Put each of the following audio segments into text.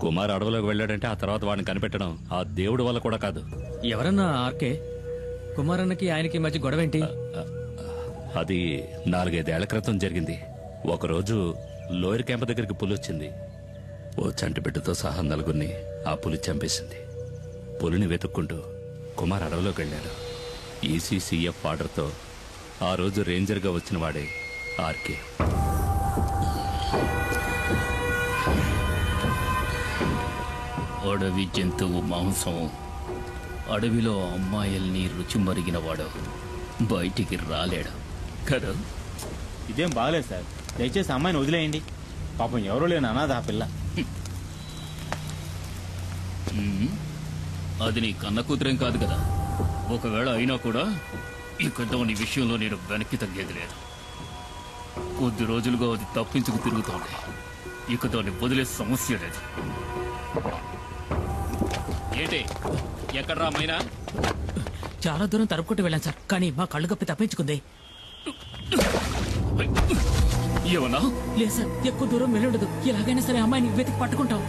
కుమార్ అడవిలోకి వెళ్ళాడంటే ఆ తర్వాత వాడిని కనిపెట్టడం ఆ దేవుడి వల్ల కూడా కాదు. ఎవరన్నా ఆర్కే? కుమారన్నకి ఆయనకి మధ్య గొడవ ఏంటి అది నాలుగైదేళ్ళ క్రితం జరిగింది. ఒకరోజు లోయర్ క్యాంప్ దగ్గరికి పులి వచ్చింది. ఓ చంటి బిడ్డతో సహా నలుగురిని ఆ పులి చంపేసింది. పులిని వెతుక్కుంటూ కుమార్ అడవిలోకి వెళ్ళాడు. ఈసీసీఎఫ్ ఆర్డర్తో ఆ రోజు రేంజర్గా వచ్చిన వాడే ఆర్కే. అడవి జంతువు మాంసం. అడవిలో అమ్మాయిల్ని రుచి మరిగినవాడు బయటికి రాలేడు. కదా? ఇదేం బాగలేదు సార్. దయచేసి అమ్మాయిని వదిలేయండి. పాపం ఎవరూ లేని అనాథ ఆ పిల్ల. అది నీ కన్న కూతురేం కాదు కదా? ఒకవేళ అయినా కూడా ఇక దాని విషయంలో నేను వెనక్కి తగ్గేది లేదు. కొద్ది రోజులుగా అది తప్పించుకు తిరుగుతోంది. ఇక దాన్ని వదిలే సమస్య లేదు. ఏంటి? ఎక్కడ్రా మైనా? చాలా దూరం తరుపుకుంటూ వెళ్ళాను సార్. కానీ మా కళ్ళు కప్పి తప్పించుకుంది. ఏమన్నా? లేదు సార్ ఎక్కువ దూరం వెళ్ళుండదు. ఎలాగైనా సరే అమ్మాయిని వెతికి పట్టుకుంటాం.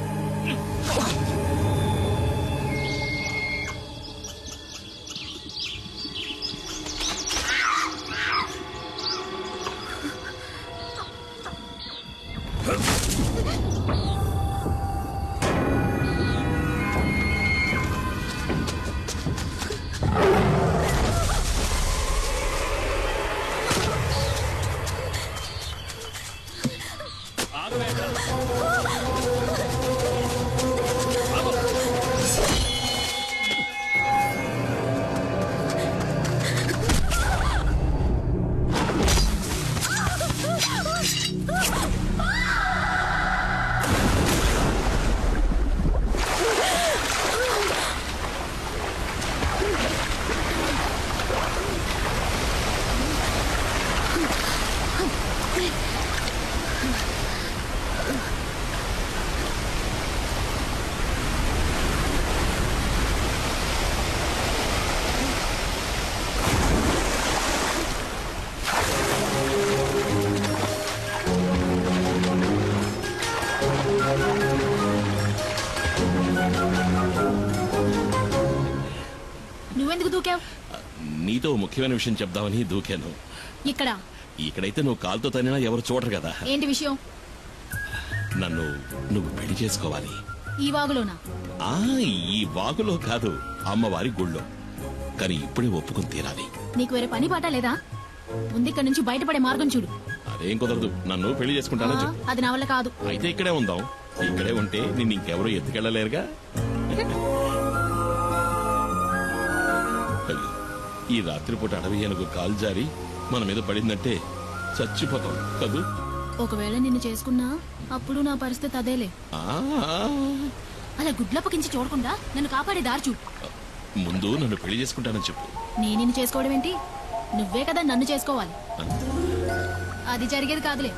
దూకావు నీతో ముఖ్యమైన విషయం చెప్దామని దూకాను. ఇక్కడ? ఇక్కడైతే నువ్వు కాలుతో తనినా ఎవరు చూడరు కదా. ఏంటి విషయం? నన్ను నువ్వు పెళ్ళి చేసుకోవాలి. ఈ వాగులోనా? ఆ ఈ వాగులో కాదు అమ్మవారి గుళ్ళో. కానీ ఇప్పుడే ఒప్పుకుని తీరాలి. నీకు వేరే పని పాట లేదా? ముందు ఇక్కడ నుంచి బయటపడే మార్గం చూడు. అదేం కుదరదు నన్ను పెళ్ళి చెప్పు. అది నా వల్ల కాదు. అయితే ఇక్కడే ఉందాం. ఇక్కడే ఉంటే నిన్ను ఇంకెవరూ ఎత్తుకెళ్ళలేరుగా? ఈ రాత్రిపూట అడవి ఏనుగు కాలు జారి మన మీద పడిందంటే చచ్చిపోతాం కదూ? ఒకవేళ నిన్ను చేసుకున్నా అప్పుడు నా పరిస్థితి అదేలే. ఆ, అలా గుడ్లప్పకించి చూడకుండా నన్ను కాపాడే దారి చూడు. ముందు నన్ను పెళ్ళి చేసుకుంటానని చెప్పు. నేను నిన్ను చేసుకోవడం ఏంటి? నువ్వే కదా నన్ను చేసుకోవాలి. అది జరిగేది కాదులే.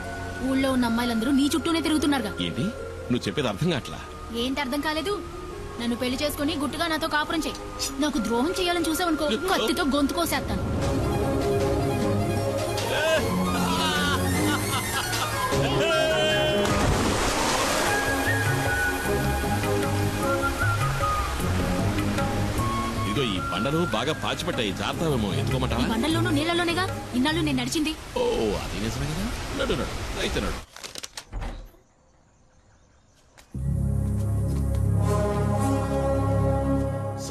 ఊళ్ళో ఉన్న అమ్మాయిలందరూ నీ చుట్టూనే తిరుగుతున్నారుగా. ఏంటి? నువ్వు చెప్పేది అర్థం కావట్లా? ఏంటి అర్థం కాలేదు? నన్ను పెళ్ళి చేసుకుని గుట్టుగా నాతో కాపురం చేయి. నాకు ద్రోహం చేయాలని చూసావనుకో కత్తితో గొంతు కోసేస్తాను. ఇదిగో ఈ బండలు బాగా పాచిపట్టాయి. జాగ్రత్తమేమో ఎత్తుకోమంటావా? బండల్లోనూ నీళ్ళలోనేగా ఇన్నాళ్ళు నేను నడిచింది. ఓ అది నిజమే కదా? నడు నడు. అయితే నడు.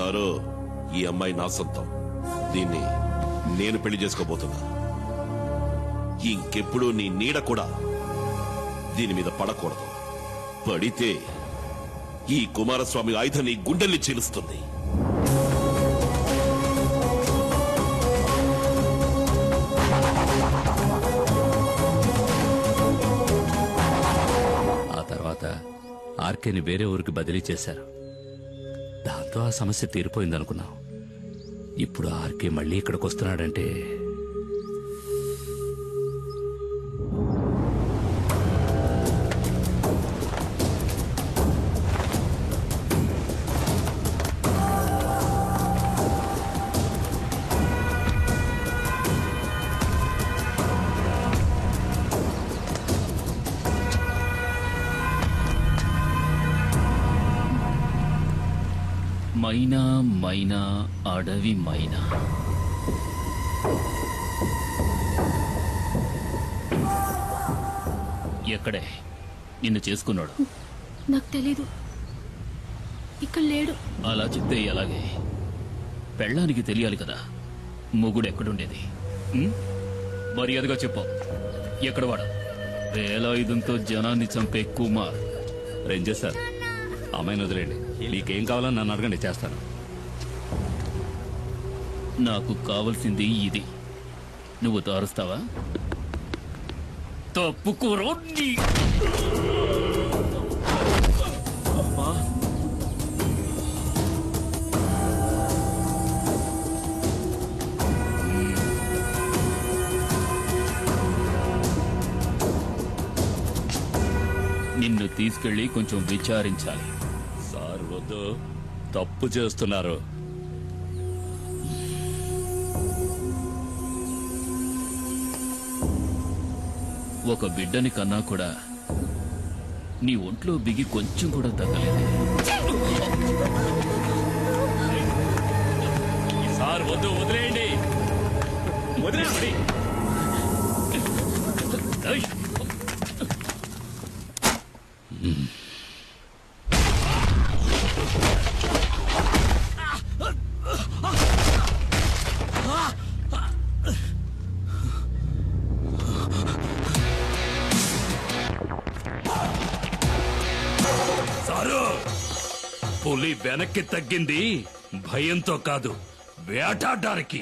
సారు ఈ అమ్మాయి నా సొంతం. దీన్ని నేను పెళ్ళి చేసుకోబోతున్నా. ఇంకెప్పుడు నీ నీడ కూడా దీని మీద పడకూడదు. పడితే ఈ కుమారస్వామి ఆయుధం నీ గుండెల్ని చీలుస్తుంది. ఆ తర్వాత ఆర్కేని వేరే ఊరికి బదిలీ చేశారు. ఆ సమస్య తీరిపోయిందనుకున్నాం ఇప్పుడు ఆర్కే మళ్ళీ ఇక్కడికి వస్తున్నాడంటే మైనా మైనా అడవి మైనా. ఎక్కడే? నిన్ను చేసుకున్నాడు. నాకు తెలీదు. ఇక్కడ లేడు. అలా చెప్తే ఎలాగే? పెళ్ళానికి తెలియాలి కదా. మొగుడు ఎక్కడుండేది? ఉం? మర్యాదగా చెప్పు. ఎక్కడ వాడు? వేలాయుధంతో జనాన్ని చంపే కుమార్. రేంజర్ సార్ అమ్మాయిని వదిలేండి మీకేం కావాలని నన్ను అడగండి చేస్తాను. నాకు కావలసింది ఇది. నువ్వు తారుస్తావా? తప్పుకోరో అమ్మా. నిన్ను తీసుకెళ్ళి కొంచెం విచారించాలి. సార్ వద్దు. తప్పు చేస్తున్నారు. ఒక బిడ్డని కన్నా కూడా నీ ఒంట్లో బిగి కొంచెం కూడా తగ్గలేదు. సార్ వద్దు వదిలేయండి. వదిలేయ్. పులి వెనక్కి తగ్గింది. భయంతో కాదు వేటాడడానికి.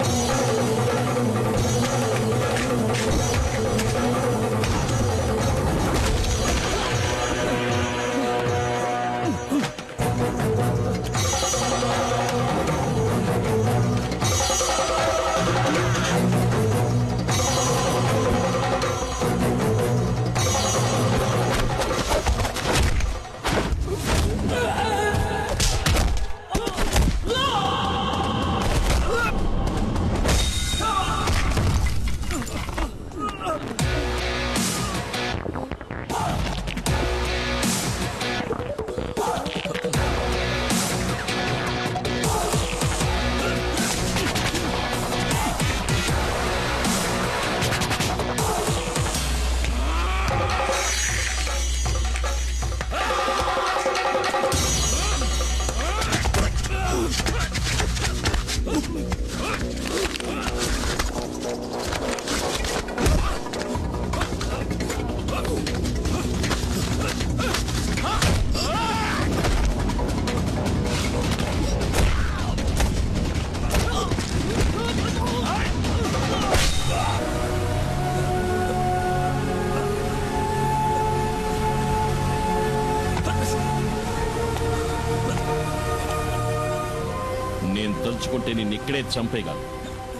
తలుచుకుంటే ఇక్కడే చంపేయగలను.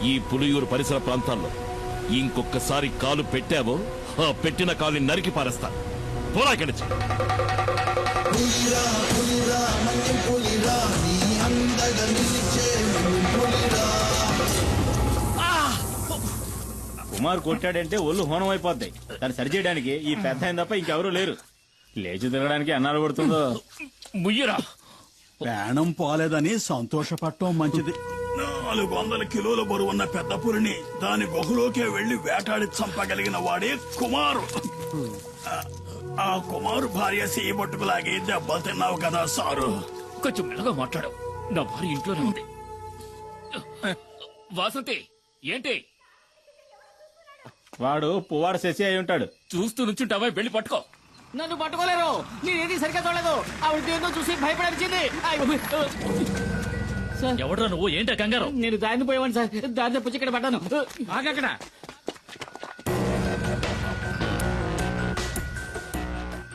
ఈ పులియూరు పరిసర ప్రాంతాల్లో ఇంకొకసారి కాలు పెట్టావో ఆ పెట్టిన కాలుని నరికి పారేస్తాను పోరా ఇక్కడి నుంచి. కుమార్ కొట్టాడంటే ఒళ్ళు హోనం అయిపోద్ది. దాన్ని సరిచేయడానికి ఈ పెద్ద తప్ప ఇంకెవరూ లేరు. లేచి తిరగడానికి అన్నాడు పడుతుందో ముయ్యరా. ప్రాణం పోలేదని సంతోషపడటం మంచిది. నాలుగు వందల కిలోల బరువున్న పెద్ద పులిని దాని గుహలోకే వెళ్ళి వేటాడి చంపగలిగిన వాడే కుమారు. ఆ- కుమారు భార్య సీబొట్టుకులాగి దెబ్బలు తిన్నావు కదా సారు. కొంచెం మెల్లగా మాట్లాడు. నా భార్య ఇంట్లోనే ఉంది. వాసంతి ఏంటి? వాడు పువ్వాడు శశి అయి ఉంటాడు. చూస్తూ నుంచుంటావా వెళ్ళి పట్టుకో. నన్ను పట్టుకోలేరు. నేనేది సరిగ్గా చూడలేదు. ఆవిడ దేన్నో చూసి భయపడనిచ్చింది. సార్. ఎవడ్రా నువ్వు? ఏంటా కంగారు? నేను దారిని పోయేవాడిని సార్. దారి తప్పించి ఇక్కడ పడ్డాను. ఆగక్కడ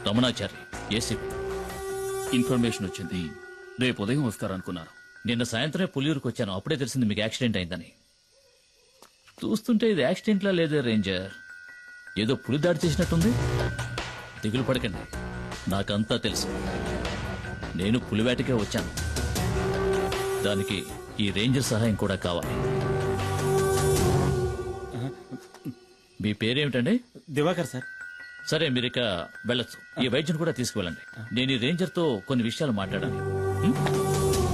రమణాచారి ఏసీపీ ఇన్ఫర్మేషన్ వచ్చింది. రేపు ఉదయం వస్తారనుకున్నారు నిన్న సాయంత్రమే పులియూరుకు వచ్చాను. అప్పుడే తెలిసింది మీకు యాక్సిడెంట్ అయిందని. చూస్తుంటే ఇది యాక్సిడెంట్లా లేదే రేంజర్. ఏదో పులి దాడి చేసినట్టుంది? దిగులు పడకండి. నాకంతా తెలుసు. నేను పులివేటకే వచ్చాను. దానికి ఈ రేంజర్ సహాయం కూడా కావాలి. మీ పేరేమిటండి? దివాకర్ సార్. సరే మీరు ఇక వెళ్ళొచ్చు. ఈ వైద్యుని కూడా తీసుకువెళ్ళండి. నేను ఈ రేంజర్తో కొన్ని విషయాలు మాట్లాడాలి?